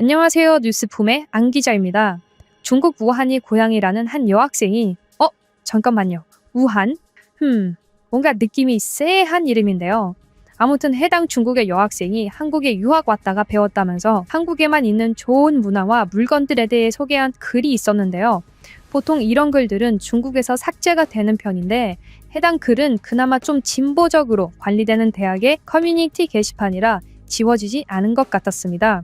안녕하세요. 뉴스품의 안 기자입니다. 중국 우한이 고향이라는 한 여학생이 어 잠깐만요. 우한? 흠 뭔가 느낌이 쎄한 이름인데요. 아무튼 해당 중국의 여학생이 한국에 유학 왔다가 배웠다면서 한국에만 있는 좋은 문화와 물건들에 대해 소개한 글이 있었는데요. 보통 이런 글들은 중국에서 삭제가 되는 편인데 해당 글은 그나마 좀 진보적으로 관리되는 대학의 커뮤니티 게시판이라 지워지지 않은 것 같았습니다.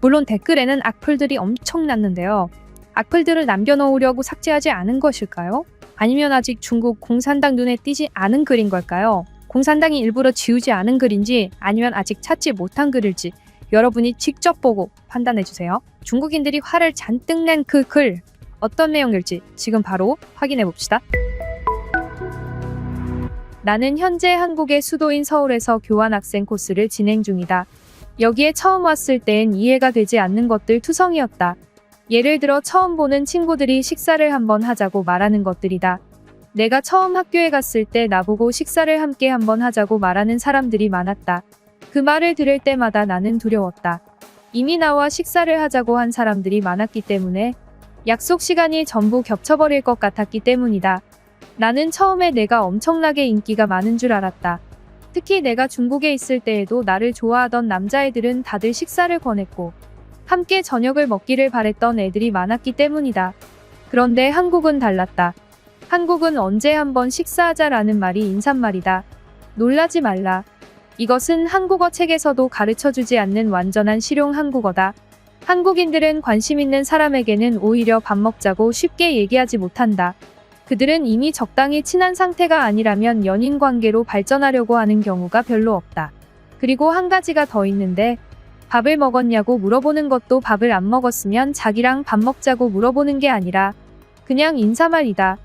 물론 댓글에는 악플들이 엄청났는데요. 악플들을 남겨놓으려고 삭제하지 않은 것일까요? 아니면 아직 중국 공산당 눈에 띄지 않은 글인 걸까요? 공산당이 일부러 지우지 않은 글인지 아니면 아직 찾지 못한 글일지 여러분이 직접 보고 판단해주세요. 중국인들이 화를 잔뜩 낸 그 글 어떤 내용일지 지금 바로 확인해 봅시다. 나는 현재 한국의 수도인 서울에서 교환학생 코스를 진행 중이다. 여기에 처음 왔을 땐 이해가 되지 않는 것들 투성이었다. 예를 들어 처음 보는 친구들이 식사를 한번 하자고 말하는 것들이다. 내가 처음 학교에 갔을 때 나보고 식사를 함께 한번 하자고 말하는 사람들이 많았다. 그 말을 들을 때마다 나는 두려웠다. 이미 나와 식사를 하자고 한 사람들이 많았기 때문에 약속 시간이 전부 겹쳐버릴 것 같았기 때문이다. 나는 처음에 내가 엄청나게 인기가 많은 줄 알았다. 특히 내가 중국에 있을 때에도 나를 좋아하던 남자애들은 다들 식사를 권했고 함께 저녁을 먹기를 바랬던 애들이 많았기 때문이다. 그런데 한국은 달랐다. 한국은 언제 한번 식사하자라는 말이 인사말이다. 놀라지 말라. 이것은 한국어 책에서도 가르쳐 주지 않는 완전한 실용 한국어다. 한국인들은 관심 있는 사람에게는 오히려 밥 먹자고 쉽게 얘기하지 못한다. 그들은 이미 적당히 친한 상태가 아니라면 연인 관계로 발전하려고 하는 경우가 별로 없다. 그리고 한 가지가 더 있는데 밥을 먹었냐고 물어보는 것도 밥을 안 먹었으면 자기랑 밥 먹자고 물어보는 게 아니라 그냥 인사말이다.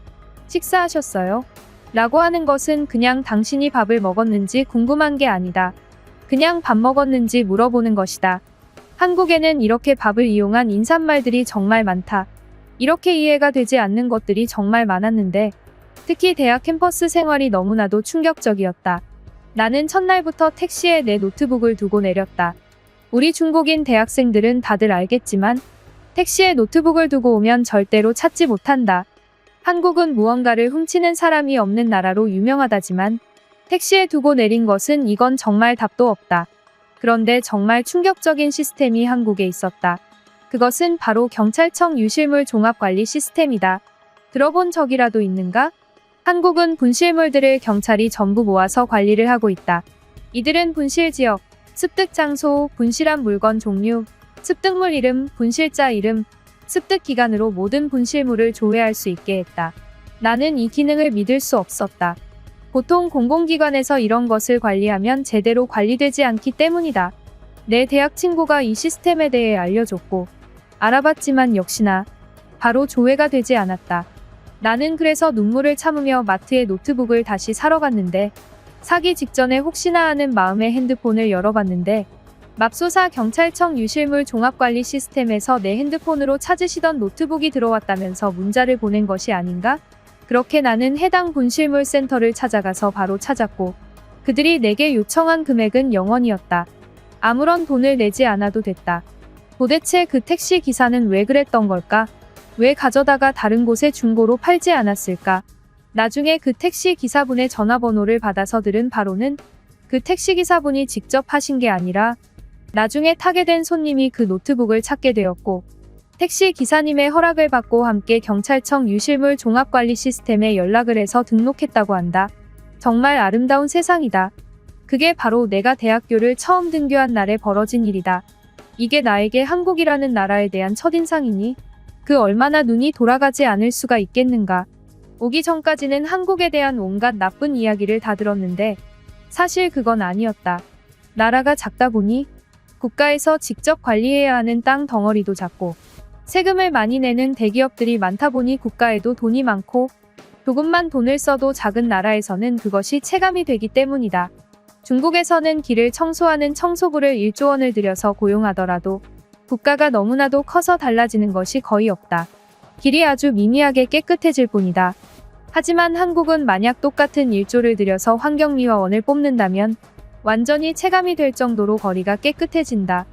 식사하셨어요? 라고 하는 것은 그냥 당신이 밥을 먹었는지 궁금한 게 아니다. 그냥 밥 먹었는지 물어보는 것이다. 한국에는 이렇게 밥을 이용한 인사말들이 정말 많다. 이렇게 이해가 되지 않는 것들이 정말 많았는데 특히 대학 캠퍼스 생활이 너무나도 충격적이었다. 나는 첫날부터 택시에 내 노트북을 두고 내렸다. 우리 중국인 대학생들은 다들 알겠지만 택시에 노트북을 두고 오면 절대로 찾지 못한다. 한국은 무언가를 훔치는 사람이 없는 나라로 유명하다지만 택시에 두고 내린 것은 이건 정말 답도 없다. 그런데 정말 충격적인 시스템이 한국에 있었다. 그것은 바로 경찰청 유실물 종합관리 시스템이다. 들어본 적이라도 있는가? 한국은 분실물들을 경찰이 전부 모아서 관리를 하고 있다. 이들은 분실 지역, 습득 장소, 분실한 물건 종류, 습득물 이름, 분실자 이름, 습득 기간으로 모든 분실물을 조회할 수 있게 했다. 나는 이 기능을 믿을 수 없었다. 보통 공공기관에서 이런 것을 관리하면 제대로 관리되지 않기 때문이다. 내 대학 친구가 이 시스템에 대해 알려줬고, 알아봤지만 역시나 바로 조회가 되지 않았다. 나는 그래서 눈물을 참으며 마트에 노트북을 다시 사러 갔는데 사기 직전에 혹시나 하는 마음에 핸드폰을 열어봤는데 맙소사 경찰청 유실물 종합관리 시스템에서 내 핸드폰으로 찾으시던 노트북이 들어왔다면서 문자를 보낸 것이 아닌가? 그렇게 나는 해당 분실물 센터를 찾아가서 바로 찾았고 그들이 내게 요청한 금액은 0원이었다. 아무런 돈을 내지 않아도 됐다. 도대체 그 택시 기사는 왜 그랬던 걸까? 왜 가져다가 다른 곳에 중고로 팔지 않았을까? 나중에 그 택시 기사분의 전화번호를 받아서 들은 바로는 그 택시 기사분이 직접 하신 게 아니라 나중에 타게 된 손님이 그 노트북을 찾게 되었고 택시 기사님의 허락을 받고 함께 경찰청 유실물 종합관리 시스템에 연락을 해서 등록했다고 한다. 정말 아름다운 세상이다. 그게 바로 내가 대학교를 처음 등교한 날에 벌어진 일이다. 이게 나에게 한국이라는 나라에 대한 첫인상이니 그 얼마나 눈이 돌아가지 않을 수가 있겠는가. 오기 전까지는 한국에 대한 온갖 나쁜 이야기를 다 들었는데 사실 그건 아니었다. 나라가 작다 보니 국가에서 직접 관리해야 하는 땅 덩어리도 작고 세금을 많이 내는 대기업들이 많다 보니 국가에도 돈이 많고 조금만 돈을 써도 작은 나라에서는 그것이 체감이 되기 때문이다. 중국에서는 길을 청소하는 청소부를 1조 원을 들여서 고용하더라도 국가가 너무나도 커서 달라지는 것이 거의 없다. 길이 아주 미미하게 깨끗해질 뿐이다. 하지만 한국은 만약 똑같은 1조를 들여서 환경미화원을 뽑는다면 완전히 체감이 될 정도로 거리가 깨끗해진다.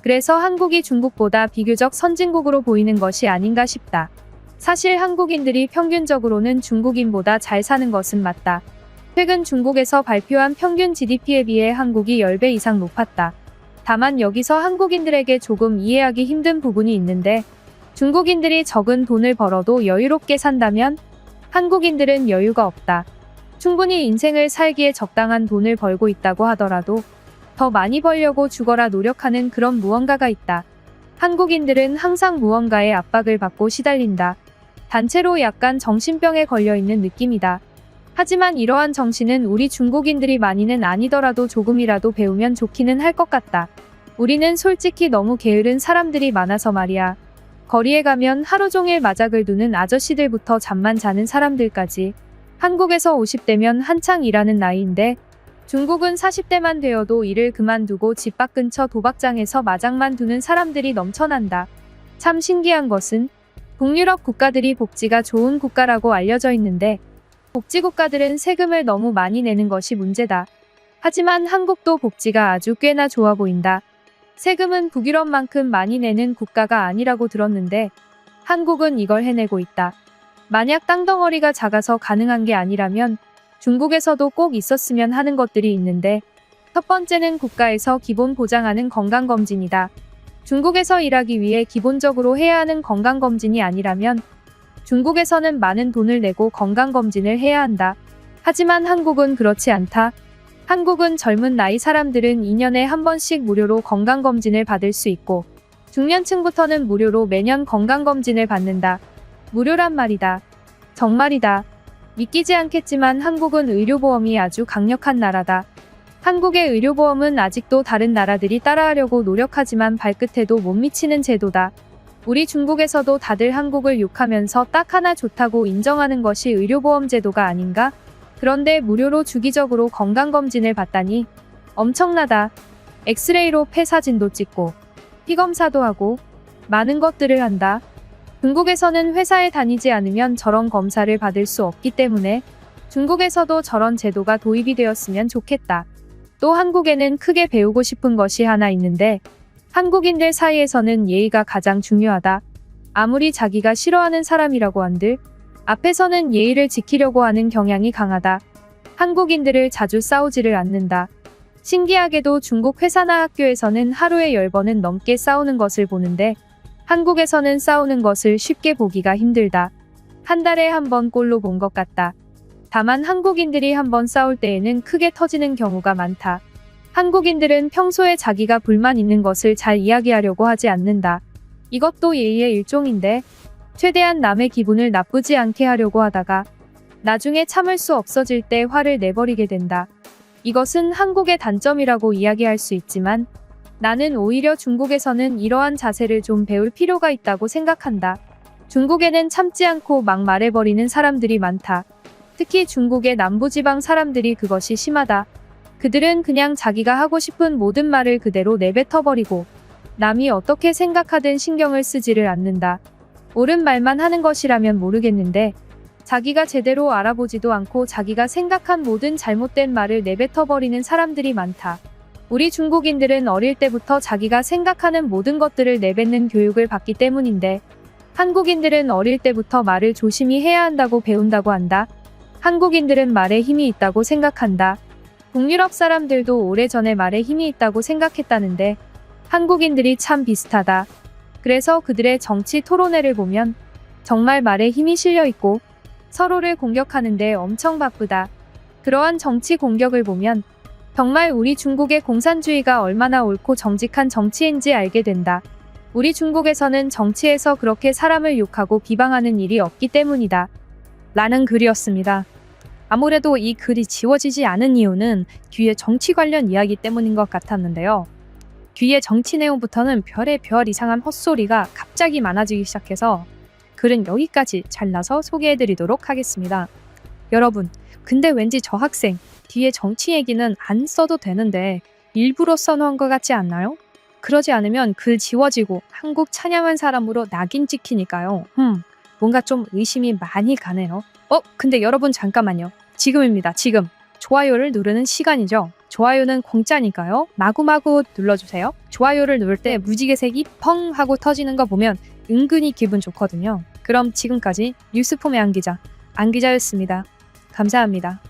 그래서 한국이 중국보다 비교적 선진국으로 보이는 것이 아닌가 싶다. 사실 한국인들이 평균적으로는 중국인보다 잘 사는 것은 맞다. 최근 중국에서 발표한 평균 GDP에 비해 한국이 10배 이상 높았다. 다만 여기서 한국인들에게 조금 이해하기 힘든 부분이 있는데 중국인들이 적은 돈을 벌어도 여유롭게 산다면 한국인들은 여유가 없다. 충분히 인생을 살기에 적당한 돈을 벌고 있다고 하더라도 더 많이 벌려고 죽어라 노력하는 그런 무언가가 있다. 한국인들은 항상 무언가의 압박을 받고 시달린다. 단체로 약간 정신병에 걸려 있는 느낌이다. 하지만 이러한 정신은 우리 중국인들이 많이는 아니더라도 조금이라도 배우면 좋기는 할 것 같다. 우리는 솔직히 너무 게으른 사람들이 많아서 말이야. 거리에 가면 하루 종일 마작을 두는 아저씨들부터 잠만 자는 사람들까지. 한국에서 50대면 한창 일하는 나이인데 중국은 40대만 되어도 일을 그만두고 집 밖 근처 도박장에서 마장만 두는 사람들이 넘쳐난다. 참 신기한 것은 북유럽 국가들이 복지가 좋은 국가라고 알려져 있는데 복지 국가들은 세금을 너무 많이 내는 것이 문제다. 하지만 한국도 복지가 아주 꽤나 좋아 보인다. 세금은 북유럽만큼 많이 내는 국가가 아니라고 들었는데 한국은 이걸 해내고 있다. 만약 땅덩어리가 작아서 가능한 게 아니라면 중국에서도 꼭 있었으면 하는 것들이 있는데 첫 번째는 국가에서 기본 보장하는 건강검진이다. 중국에서 일하기 위해 기본적으로 해야 하는 건강검진이 아니라면 중국에서는 많은 돈을 내고 건강검진을 해야 한다. 하지만 한국은 그렇지 않다. 한국은 젊은 나이 사람들은 2년에 한 번씩 무료로 건강검진을 받을 수 있고 중년층부터는 무료로 매년 건강검진을 받는다. 무료란 말이다. 정말이다. 믿기지 않겠지만 한국은 의료보험이 아주 강력한 나라다. 한국의 의료보험은 아직도 다른 나라들이 따라하려고 노력하지만 발끝에도 못 미치는 제도다. 우리 중국에서도 다들 한국을 욕하면서 딱 하나 좋다고 인정하는 것이 의료보험 제도가 아닌가? 그런데 무료로 주기적으로 건강검진을 받다니 엄청나다. 엑스레이로 폐 사진도 찍고 피검사도 하고 많은 것들을 한다. 중국에서는 회사에 다니지 않으면 저런 검사를 받을 수 없기 때문에 중국에서도 저런 제도가 도입이 되었으면 좋겠다. 또 한국에는 크게 배우고 싶은 것이 하나 있는데 한국인들 사이에서는 예의가 가장 중요하다. 아무리 자기가 싫어하는 사람이라고 한들 앞에서는 예의를 지키려고 하는 경향이 강하다. 한국인들을 자주 싸우지를 않는다. 신기하게도 중국 회사나 학교에서는 하루에 10번은 넘게 싸우는 것을 보는데 한국에서는 싸우는 것을 쉽게 보기가 힘들다. 한 달에 한 번 꼴로 본 것 같다. 다만 한국인들이 한 번 싸울 때에는 크게 터지는 경우가 많다. 한국인들은 평소에 자기가 불만 있는 것을 잘 이야기하려고 하지 않는다. 이것도 예의의 일종인데 최대한 남의 기분을 나쁘지 않게 하려고 하다가 나중에 참을 수 없어질 때 화를 내버리게 된다. 이것은 한국의 단점이라고 이야기할 수 있지만 나는 오히려 중국에서는 이러한 자세를 좀 배울 필요가 있다고 생각한다. 중국에는 참지 않고 막 말해버리는 사람들이 많다. 특히 중국의 남부지방 사람들이 그것이 심하다. 그들은 그냥 자기가 하고 싶은 모든 말을 그대로 내뱉어버리고 남이 어떻게 생각하든 신경을 쓰지를 않는다. 옳은 말만 하는 것이라면 모르겠는데 자기가 제대로 알아보지도 않고 자기가 생각한 모든 잘못된 말을 내뱉어버리는 사람들이 많다. 우리 중국인들은 어릴 때부터 자기가 생각하는 모든 것들을 내뱉는 교육을 받기 때문인데 한국인들은 어릴 때부터 말을 조심히 해야 한다고 배운다고 한다. 한국인들은 말에 힘이 있다고 생각한다. 북유럽 사람들도 오래전에 말에 힘이 있다고 생각했다는데 한국인들이 참 비슷하다. 그래서 그들의 정치 토론회를 보면 정말 말에 힘이 실려 있고 서로를 공격하는데 엄청 바쁘다. 그러한 정치 공격을 보면 정말 우리 중국의 공산주의가 얼마나 옳고 정직한 정치인지 알게 된다. 우리 중국에서는 정치에서 그렇게 사람을 욕하고 비방하는 일이 없기 때문이다. 라는 글이었습니다. 아무래도 이 글이 지워지지 않은 이유는 뒤에 정치 관련 이야기 때문인 것 같았는데요. 뒤에 정치 내용부터는 별의 별 이상한 헛소리가 갑자기 많아지기 시작해서 글은 여기까지 잘라서 소개해드리도록 하겠습니다. 여러분, 근데 왠지 저 학생 뒤에 정치 얘기는 안 써도 되는데 일부러 써놓은 것 같지 않나요? 그러지 않으면 글 지워지고 한국 찬양한 사람으로 낙인 찍히니까요. 음, 뭔가 좀 의심이 많이 가네요. 어, 근데 여러분 잠깐만요. 지금입니다. 지금. 좋아요를 누르는 시간이죠. 좋아요는 공짜니까요. 마구마구 눌러주세요. 좋아요를 누를 때 무지개색이 펑 하고 터지는 거 보면 은근히 기분 좋거든요. 그럼 지금까지 뉴스폼의 안기자, 안기자였습니다. 감사합니다.